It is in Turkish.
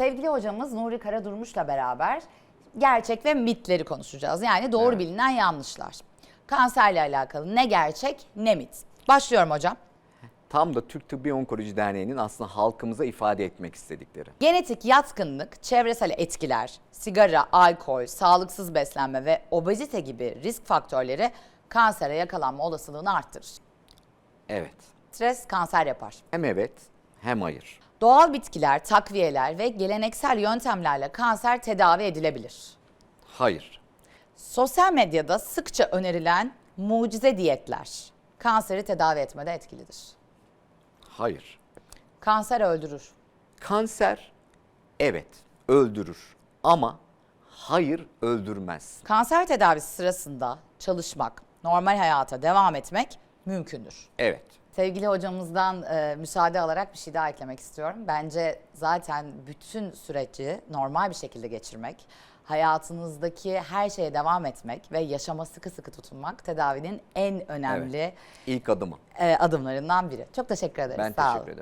Sevgili hocamız Nuri Karadurmuş'la beraber gerçek ve mitleri konuşacağız. Yani doğru Evet. bilinen yanlışlar. Kanserle alakalı ne gerçek ne mit. Başlıyorum hocam. Tam da Türk Tıbbi Onkoloji Derneği'nin aslında halkımıza ifade etmek istedikleri. Genetik yatkınlık, çevresel etkiler, sigara, alkol, sağlıksız beslenme ve obezite gibi risk faktörleri kansere yakalanma olasılığını arttırır. Evet. Stres kanser yapar. Hem evet hem hayır. Doğal bitkiler, takviyeler ve geleneksel yöntemlerle kanser tedavi edilebilir. Hayır. Sosyal medyada sıkça önerilen mucize diyetler kanseri tedavi etmede etkilidir. Hayır. Kanser öldürür. Kanser evet öldürür ama hayır öldürmez. Kanser tedavisi sırasında çalışmak, normal hayata devam etmek mümkündür. Evet. Sevgili hocamızdan e, müsaade alarak bir şey daha eklemek istiyorum. Bence zaten bütün süreci normal bir şekilde geçirmek, hayatınızdaki her şeye devam etmek ve yaşama sıkı sıkı tutunmak tedavinin en önemli İlk adımı. e, adımlarından biri. Çok teşekkür ederiz. Ben Sağ teşekkür olun. ederim.